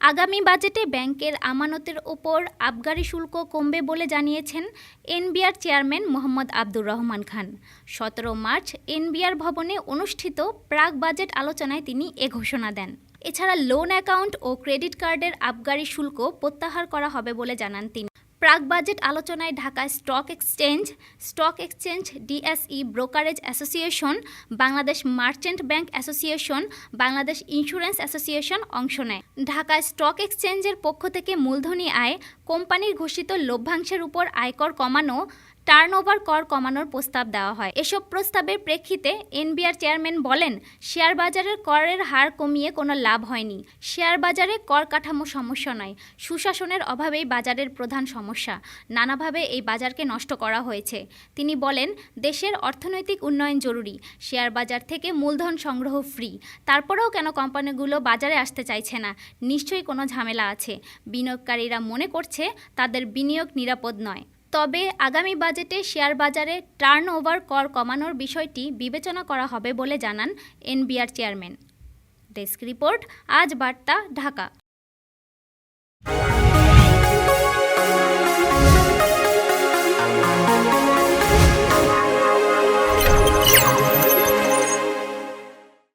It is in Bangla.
আগামী বাজেটে ব্যাংকের আমানতের ওপর আবগারি শুল্ক কমবে বলে জানিয়েছেন এনবিআর চেয়ারম্যান মোহাম্মদ আব্দুর রহমান খান। সতেরো মার্চ এনবিআর ভবনে অনুষ্ঠিত প্রাক বাজেট আলোচনায় তিনি এ ঘোষণা দেন। এছাড়া লোন অ্যাকাউন্ট ও ক্রেডিট কার্ডের আবগারি শুল্ক প্রত্যাহার করা হবে বলে জানান তিনি। প্রাক বাজেট আলোচনায় Dhaka stock exchange stock exchange DSE brokerage association, Bangladesh merchant bank association, Bangladesh insurance association অংশ নেয়। ঢাকা স্টক এক্সচেঞ্জের পক্ষ থেকে মূলধনী আয়, কোম্পানির ঘোষিত লভ্যাংশের উপর আয়কর কমানো টার্নওভার কর কমানোর প্রস্তাব দেওয়া হয়। এসব প্রস্তাবের প্রেক্ষিতে এনবিআর চেয়ারম্যান বলেন শেয়ার বাজারের করের হার কমিয়ে কোনো লাভ হয়নি। শেয়ার বাজারে কর কাঠামো সমস্যা নয়, সুশাসনের অভাবেই বাজারের প্রধান সমস্যা। নানাভাবে এই বাজারকে নষ্ট করা হয়েছে। তিনি বলেন, দেশের অর্থনৈতিক উন্নয়ন জরুরি শেয়ার বাজার থেকে মূলধন সংগ্রহ ফ্রি। তারপরেও কেন কোম্পানিগুলো বাজারে আসতে চাইছে না? নিশ্চয়ই কোনো ঝামেলা আছে। বিনিয়োগকারীরা মনে করছে, তাদের বিনিয়োগ নিরাপদ নয়। তবে আগামী বাজেটে শেয়ার বাজারে টার্ন ওভার কর কমানোর বিষয়টি বিবেচনা করা হবে বলে জানান এনবিআর চেয়ারম্যান। ডেস্ক রিপোর্ট, আজ বার্তা, ঢাকা।